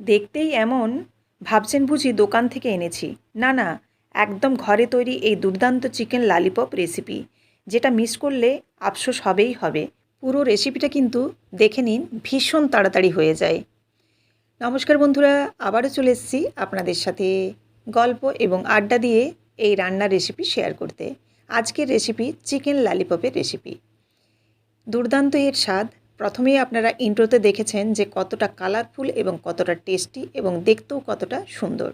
দেখতেই এমন, ভাবছেন বুঝি দোকান থেকে এনেছি। না না, একদম ঘরে তৈরি এই দুর্দান্ত চিকেন লালিপপ রেসিপি, যেটা মিস করলে আফসোস হবেই হবে। পুরো রেসিপিটা কিন্তু দেখে নিন, ভীষণ তাড়াতাড়ি হয়ে যায়। নমস্কার বন্ধুরা, আবারও চলে এসেছি আপনাদের সাথে গল্প এবং আড্ডা দিয়ে এই রান্নার রেসিপি শেয়ার করতে। আজকের রেসিপি চিকেন লালিপপের রেসিপি। দুর্দান্ত এর স্বাদ প্রথমেই আপনারা ইন্ট্রোতে দেখেছেন যে কতটা কালারফুল এবং কতটা টেস্টি এবং দেখতেও কতটা সুন্দর।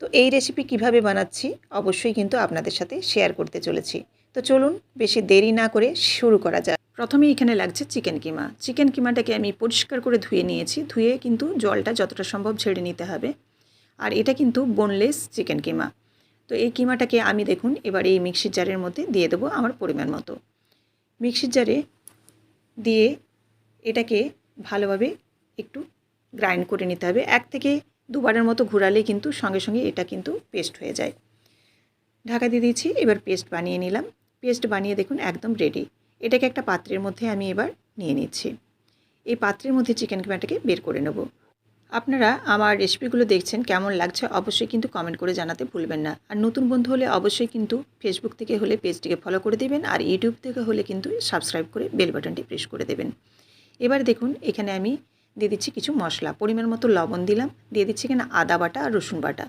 তো এই রেসিপি কীভাবে বানাচ্ছি অবশ্যই কিন্তু আপনাদের সাথে শেয়ার করতে চলেছি। তো চলুন বেশি দেরি না করে শুরু করা যাক। প্রথমে এখানে লাগছে চিকেন কিমা। চিকেন কিমাটাকে আমি পরিষ্কার করে ধুয়ে নিয়েছি। ধুয়ে কিন্তু জলটা যতটা সম্ভব ছেড়ে নিতে হবে। আর এটা কিন্তু বোনলেস চিকেন কিমা। তো এই কিমাটাকে আমি দেখুন, এবার এই মিক্সির জারের মধ্যে দিয়ে দেবো আমার পরিমাণ মতো। মিক্সির জারে দিয়ে এটাকে ভালোভাবে একটু গ্রাইন্ড করে নিতে হবে। এক থেকে দুবারের মতো ঘোরালে কিন্তু সঙ্গে সঙ্গে এটা কিন্তু পেস্ট হয়ে যায়। ঢাকা দিয়ে দিয়েছি, এবার পেস্ট বানিয়ে নিলাম। পেস্ট বানিয়ে দেখুন একদম রেডি এটাকে একটা পাত্রের মধ্যে আমি এবার নিয়ে নিচ্ছি। এই পাত্রের মধ্যে চিকেন কিমাটাকে বের করে নেব। আপনারা আমার রেসিপিগুলো দেখছেন, কেমন লাগছে অবশ্যই কিন্তু কমেন্ট করে জানাতে ভুলবেন না। আর নতুন বন্ধু হলে অবশ্যই কিন্তু ফেসবুক থেকে হলে পেজটিকে ফলো করে দেবেন, আর ইউটিউব থেকে হলে কিন্তু সাবস্ক্রাইব করে বেল বাটনটি প্রেস করে দেবেন। এবার দেখুন, এখানে আমি দিয়ে দিচ্ছি কিছু মশলা। পরিমাণ মতো লবণ দিলাম, দিয়ে দিচ্ছি এখানে আদা বাটা আর রসুন বাটা।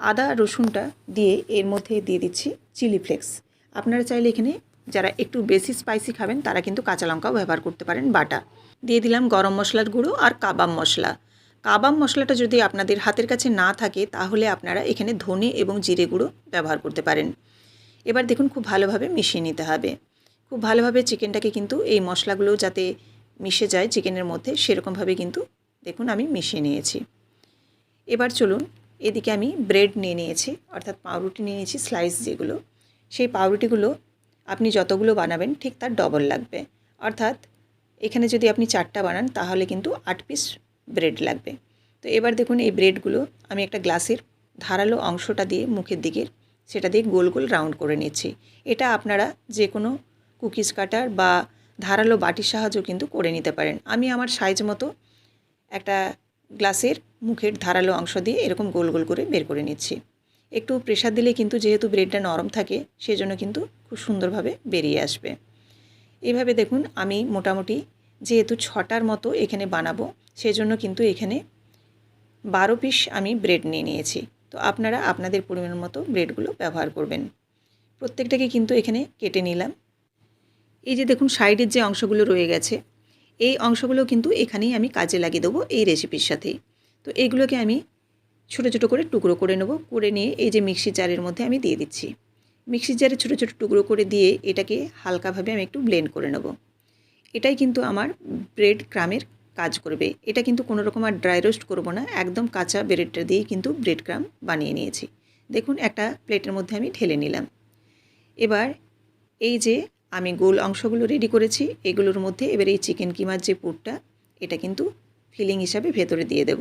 আদা রসুনটা দিয়ে এর মধ্যে দিয়ে দিচ্ছি চিলি ফ্লেক্স। আপনারা চাইলে এখানে যারা একটু বেশি স্পাইসি খাবেন, তারা কিন্তু কাঁচা লঙ্কাও ব্যবহার করতে পারেন, বাটা। দিয়ে দিলাম গরম মশলার গুঁড়ো আর কাবাব মশলা। কাবাব মশলাটা যদি আপনাদের হাতের কাছে না থাকে, তাহলে আপনারা এখানে ধনে এবং জিরে গুঁড়ো ব্যবহার করতে পারেন। এবার দেখুন, খুব ভালোভাবে মিশিয়ে নিতে হবে। খুব ভালোভাবে চিকেনটাকে কিন্তু এই মশলাগুলো যাতে মিশে যায় চিকেনের মধ্যে, সেরকমভাবে কিন্তু দেখুন আমি মিশিয়ে নিয়েছি। এবার চলুন, এদিকে আমি ব্রেড নিয়ে নিয়েছি, অর্থাৎ পাউরুটি নিয়ে নিয়েছি, স্লাইস যেগুলো। সেই পাউরুটিগুলো আপনি যতগুলো বানাবেন, ঠিক তার ডবল লাগবে। অর্থাৎ এখানে যদি আপনি চারটা বানান, তাহলে কিন্তু আট পিস ব্রেড লাগবে। তো এবার দেখুন এই ব্রেডগুলো, আমি একটা গ্লাসের ধারালো অংশটা দিয়ে মুখের দিকের সেটা দিয়ে গোল গোল রাউন্ড করে নিচ্ছি। এটা আপনারা যে কোনো কুকিজ কাটার বা ধারালো বাটির সাহায্য কিন্তু করে নিতে পারেন। আমি আমার সাইজ মতো একটা গ্লাসের মুখের ধারালো অংশ দিয়ে এরকম গোল গোল করে বের করে নিচ্ছি। একটু প্রেশার দিলে কিন্তু যেহেতু ব্রেডটা নরম থাকে, সেজন্য কিন্তু খুব সুন্দরভাবে বেরিয়ে আসবে। এইভাবে দেখুন, আমি মোটামুটি যেহেতু ছটার মতো এখানে বানাবো, সেজন্য কিন্তু এখানে বারো পিস আমি ব্রেড নিয়ে নিয়েছি। তো আপনারা আপনাদের পরিমাণ মতো ব্রেডগুলো ব্যবহার করবেন। প্রত্যেকটাকে কিন্তু এখানে কেটে নিলাম। এই যে দেখুন, সাইডের যে অংশগুলো রয়ে গেছে, এই অংশগুলো কিন্তু এখানেই আমি কাজে লাগিয়ে দেবো এই রেসিপির সাথেই তো এইগুলোকে আমি ছোটো ছোটো করে টুকরো করে নেব, করে নিয়ে এই যে মিক্সি জারের মধ্যে আমি দিয়ে দিচ্ছি। মিক্সির জারে ছোটো ছোটো টুকরো করে দিয়ে এটাকে হালকাভাবে আমি একটু ব্লেন্ড করে নেব। এটাই কিন্তু আমার ব্রেড ক্রামের কাজ করবে। এটা কিন্তু কোনো রকম আর ড্রাই রোস্ট করব না, একদম কাঁচা ব্রেডটা দিয়েই কিন্তু ব্রেড ক্রাম বানিয়ে নিয়েছি। দেখুন, একটা প্লেটের মধ্যে আমি ঢেলে নিলাম। এবার এই যে আমি গোল অংশগুলো রেডি করেছি। এগুলোর মধ্যে এবার এই চিকেন কিমার যে পুরটা, এটা কিন্তু ফিলিং হিসাবে ভেতরে দিয়ে দেব।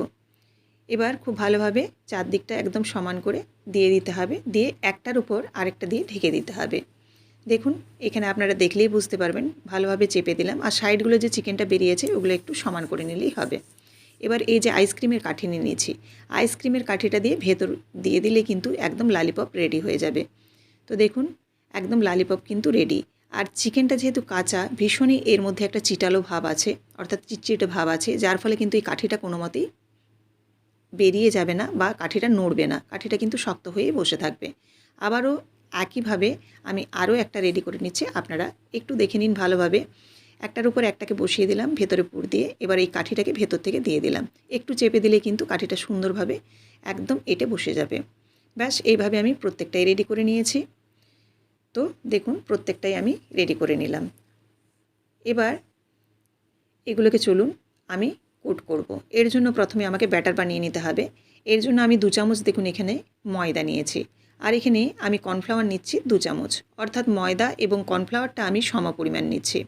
এবার খুব ভালোভাবে চারদিকটা একদম সমান করে দিয়ে দিতে হবে। দিয়ে একটার উপর আরেকটা দিয়ে ঢেকে দিতে হবে। দেখুন, এখানে আপনারা দেখলেই বুঝতে পারবেন, ভালোভাবে চেপে দিলাম। আর সাইডগুলো যে চিকেনটা বেরিয়েছে, ওগুলো একটু সমান করে নিলেই হবে। এবার এই যে আইসক্রিমের কাঠি নিয়ে নিয়েছি। আইসক্রিমের কাঠিটা দিয়ে ভেতর দিয়ে দিলে কিন্তু একদম লালিপপ রেডি হয়ে যাবে। তো দেখুন, একদম লালিপপ কিন্তু রেডি আর চিকেনটা যেহেতু কাঁচা, ভীষণই এর মধ্যে একটা চিটালো ভাব আছে, অর্থাৎ চিটচিটে ভাব আছে, যার ফলে কিন্তু এই কাঠিটা কোনো মতেই বেরিয়ে যাবে না বা কাঠিটা নড়বে না। কাঠিটা কিন্তু শক্ত হয়েই বসে থাকবে। আবারও একইভাবে আমি আরও একটা রেডি করে নিচ্ছি, আপনারা একটু দেখে নিন ভালোভাবে। একটার উপর একটাকে বসিয়ে দিলাম, ভেতরে পুর দিয়ে এবার এই কাঠিটাকে ভেতর থেকে দিয়ে দিলাম। একটু চেপে দিলে কিন্তু কাঠিটা সুন্দরভাবে একদম এটে বসে যাবে। ব্যাস, এইভাবে আমি প্রত্যেকটাই রেডি করে নিয়েছি। তো দেখুন, প্রত্যেকটাই আমি রেডি করে নিলাম। এবার এগুলোকে চলুন, আমি কোট করব। এর জন্য প্রথমে আমাকে ব্যাটার বানিয়ে নিতে হবে। এর জন্য আমি দু চামচ দেখুন, এখানে ময়দা নিয়েছি। আর এখানে আমি কর্নফ্লাওয়ার নিচ্ছি দু চামচ। অর্থাৎ ময়দা এবং কর্নফ্লাওয়ারটা আমি সম পরিমাণ নিচ্ছি।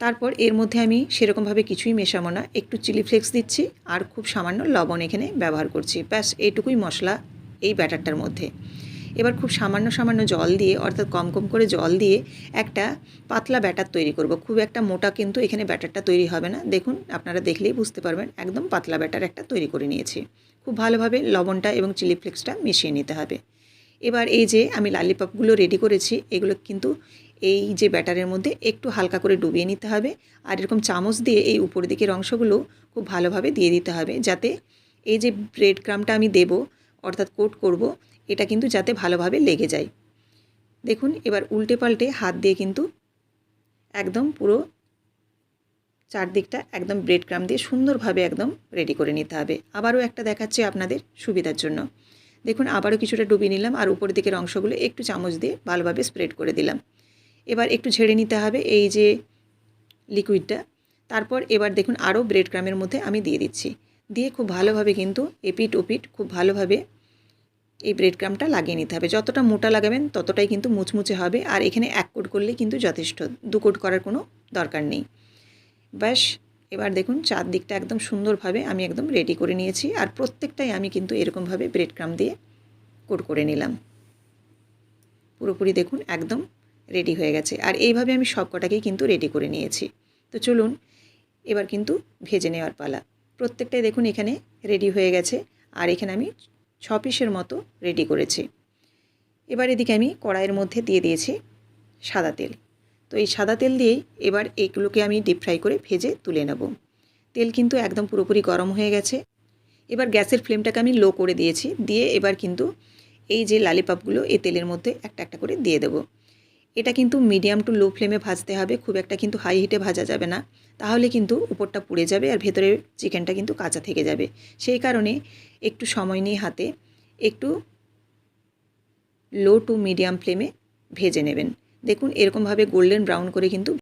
তারপর এর মধ্যে আমি সেরকমভাবে কিছুই মেশাবো না। একটু চিলি ফ্লেক্স দিচ্ছি আর খুব সামান্য লবণ এখানে ব্যবহার করছি। ব্যাস, এইটুকুই মশলা এই ব্যাটারটার মধ্যে। এবার খুব সামান্য সামান্য জল দিয়ে, অর্থাৎ কম কম করে জল দিয়ে একটা পাতলা ব্যাটার তৈরি করব। খুব একটা মোটা কিন্তু এখানে ব্যাটারটা তৈরি হবে না। দেখুন, আপনারা দেখলেই বুঝতে পারবেন, একদম পাতলা ব্যাটার একটা তৈরি করে নিয়েছি। খুব ভালোভাবে লবণটা এবং চিলি ফ্লেক্সটা মিশিয়ে নিতে হবে। এবার এই যে আমি লালিপপগুলো রেডি করেছি, এগুলো কিন্তু এই যে ব্যাটারের মধ্যে একটু হালকা করে ডুবিয়ে নিতে হবে। আর এরকম চামচ দিয়ে এই উপর দিকের অংশগুলো খুব ভালোভাবে দিয়ে দিতে হবে, যাতে এই যে ব্রেড ক্রামটা আমি দেব, অর্থাৎ কোট করব এটা কিন্তু যাতে ভালোভাবে লেগে যায়। দেখুন, এবার উল্টে পাল্টে হাত দিয়ে কিন্তু একদম পুরো চারদিকটা একদম ব্রেড ক্রাম দিয়ে সুন্দরভাবে একদম রেডি করে নিতে হবে। আবারও একটা দেখাচ্ছি আপনাদের সুবিধার জন্য। দেখুন, আবারও কিছুটা ডুবিয়ে নিলাম আর উপর দিকের অংশগুলো একটু চামচ দিয়ে ভালোভাবে স্প্রেড করে দিলাম। এবার একটু ঝেড়ে নিতে হবে এই যে লিকুইডটা তারপর এবার দেখুন, আরও ব্রেড ক্রামের মধ্যে আমি দিয়ে দিচ্ছি। দিয়ে খুব ভালোভাবে কিন্তু এপিট ওপিট খুব ভালোভাবে এই ব্রেড ক্রামটা লাগিয়ে নিতে হবে। যতটা মোটা লাগাবেন ততটাই কিন্তু মুচমুচে হবে আর এখানে এক কোট করলে কিন্তু যথেষ্ট। দু কোট করার কোনো দরকার নেই। ব্যাস, এবার দেখুন চারদিকটা একদম সুন্দরভাবে আমি একদম রেডি করে নিয়েছি আর প্রত্যেকটাই আমি কিন্তু এরকমভাবে ব্রেড ক্রাম দিয়ে কোট করে নিলাম। পুরোপুরি দেখুন একদম রেডি হয়ে গেছে আর এইভাবে আমি সব কটাকেই কিন্তু রেডি করে নিয়েছি। তো চলুন এবার কিন্তু ভেজে নেওয়ার পালা। প্রত্যেকটাই দেখুন এখানে রেডি হয়ে গেছে আর এখানে আমি ছ পিসের মতো রেডি করেছি। এবার এদিকে আমি কড়াইয়ের মধ্যে দিয়ে দিয়েছি সাদা তেল। তো এই সাদা তেল দিয়েই এবার এইগুলোকে আমি ডিপ ফ্রাই করে ভেজে তুলে নেব। তেল কিন্তু একদম পুরোপুরি গরম হয়ে গেছে। এবার গ্যাসের ফ্লেমটাকে আমি লো করে দিয়েছি। দিয়ে এবার কিন্তু এই যে লালিপপগুলো এই তেলের মধ্যে একটা একটা করে দিয়ে দেবো। এটা কিন্তু মিডিয়াম টু লো ফ্লেমে ভাজতে হবে, খুব একটা কিন্তু হাই হিটে ভাজা যাবে না। তাহলে কিন্তু উপরটা পুড়ে যাবে আর ভেতরের চিকেনটা কিন্তু কাঁচা থেকে যাবে। সেই কারণে একটু সময় নিয়ে হাতে একটু লো টু মিডিয়াম ফ্লেমে ভেজে নেবেন। দেখুন এরকমভাবে গোল্ডেন ব্রাউন করে কিন্তু